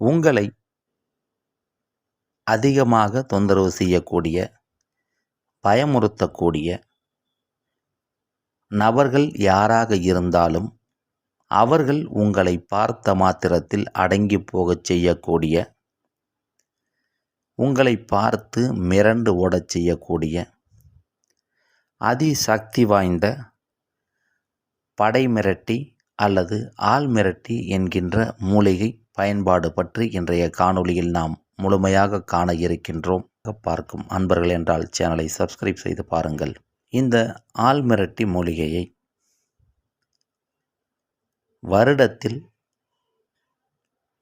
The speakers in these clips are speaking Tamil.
உங்களை அதிகமாக தொந்தரவு செய்யக்கூடிய பயமுறுத்தக்கூடிய நபர்கள் யாராக இருந்தாலும் அவர்கள் உங்களை பார்த்த மாத்திரத்தில் அடங்கி போகச் செய்யக்கூடிய உங்களை பார்த்து மிரண்டு ஓடச் செய்யக்கூடிய அதிசக்தி வாய்ந்த படை மிரட்டி அல்லது ஆள் மிரட்டி என்கின்ற மூலிகை பயன்பாடு பற்றி இன்றைய காணொளியில் நாம் முழுமையாக காண இருக்கின்றோம். பார்க்கும் அன்பர்கள் என்றால் சேனலை சப்ஸ்கிரைப் செய்து பாருங்கள். இந்த ஆல்மிரட்டி மூலிகையை வருடத்தில்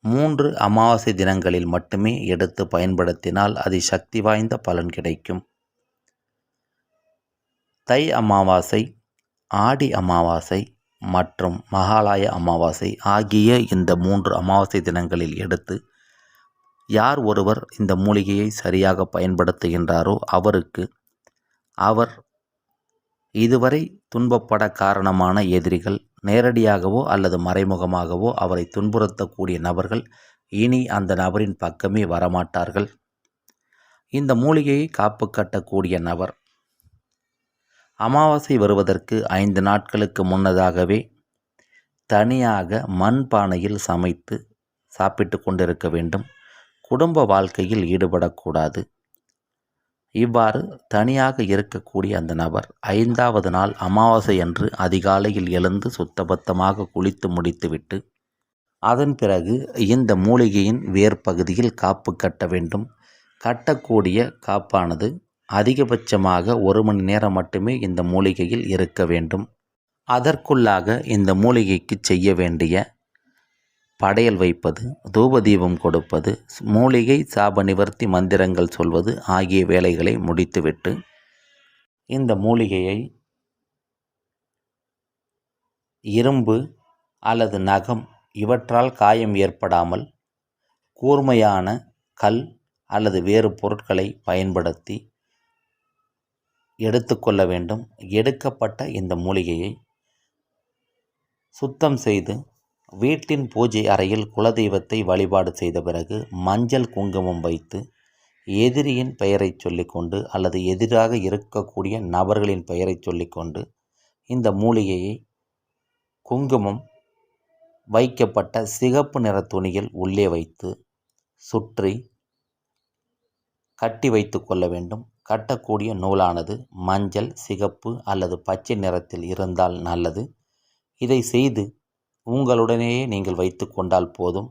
மூன்று அமாவாசை தினங்களில் மட்டுமே எடுத்து பயன்படுத்தினால் அதி சக்தி வாய்ந்த பலன் கிடைக்கும். தை அமாவாசை ஆடி அமாவாசை மற்றும் மகாலய அமாவாசை ஆகிய இந்த மூன்று அமாவாசை தினங்களில் எடுத்து யார் ஒருவர் இந்த மூலிகையை சரியாக பயன்படுத்துகின்றாரோ அவருக்கு அவர் இதுவரை துன்பப்பட காரணமான எதிரிகள் நேரடியாகவோ அல்லது மறைமுகமாகவோ அவரை துன்புறுத்தக்கூடிய நபர்கள் இனி அந்த நபரின் பக்கமே வரமாட்டார்கள். இந்த மூலிகையை காப்பு கட்டக்கூடிய நபர் அமாவாசை வருவதற்கு ஐந்து நாட்களுக்கு முன்னதாகவே தனியாக மண் பானையில் சமைத்து சாப்பிட்டு கொண்டிருக்க வேண்டும். குடும்ப வாழ்க்கையில் ஈடுபடக்கூடாது. இவ்வாறு தனியாக இருக்கக்கூடிய அந்த நபர் ஐந்தாவது நாள் அமாவாசை அன்று அதிகாலையில் எழுந்து சுத்தபத்தமாக குளித்து முடித்துவிட்டு அதன் பிறகு இந்த மூலிகையின் வேர்பகுதியில் காப்பு கட்ட வேண்டும். கட்டக்கூடிய காப்பானது அதிகபட்சமாக ஒரு மணி நேரம் மட்டுமே இந்த மூலிகையில் இருக்க வேண்டும். அதற்குள்ளாக இந்த மூலிகைக்கு செய்ய வேண்டிய படையல் வைப்பது தூபதீபம் கொடுப்பது மூலிகை சாப நிவர்த்தி மந்திரங்கள் சொல்வது ஆகிய வேலைகளை முடித்துவிட்டு இந்த மூலிகையை இரும்பு அல்லது நகம் இவற்றால் காயம் ஏற்படாமல் கூர்மையான கல் அல்லது வேறு பொருட்களை பயன்படுத்தி எடுத்துக்கொள்ள வேண்டும். எடுக்கப்பட்ட இந்த மூலிகையை சுத்தம் செய்து வீட்டின் பூஜை அறையில் குலதெய்வத்தை வழிபாடு செய்த பிறகு மஞ்சள் குங்குமம் வைத்து எதிரியின் பெயரை சொல்லிக்கொண்டு அல்லது எதிராக இருக்கக்கூடிய நபர்களின் பெயரை சொல்லிக்கொண்டு இந்த மூலிகையை குங்குமம் வைக்கப்பட்ட சிகப்பு நிற துணியில் உள்ளே வைத்து சுற்றி கட்டி வைத்து கொள்ள வேண்டும். கட்டக்கூடிய நூலானது மஞ்சள் சிகப்பு அல்லது பச்சை நிறத்தில் இருந்தால் நல்லது. இதை செய்து உங்களுடனேயே நீங்கள் வைத்து கொண்டால் போதும்.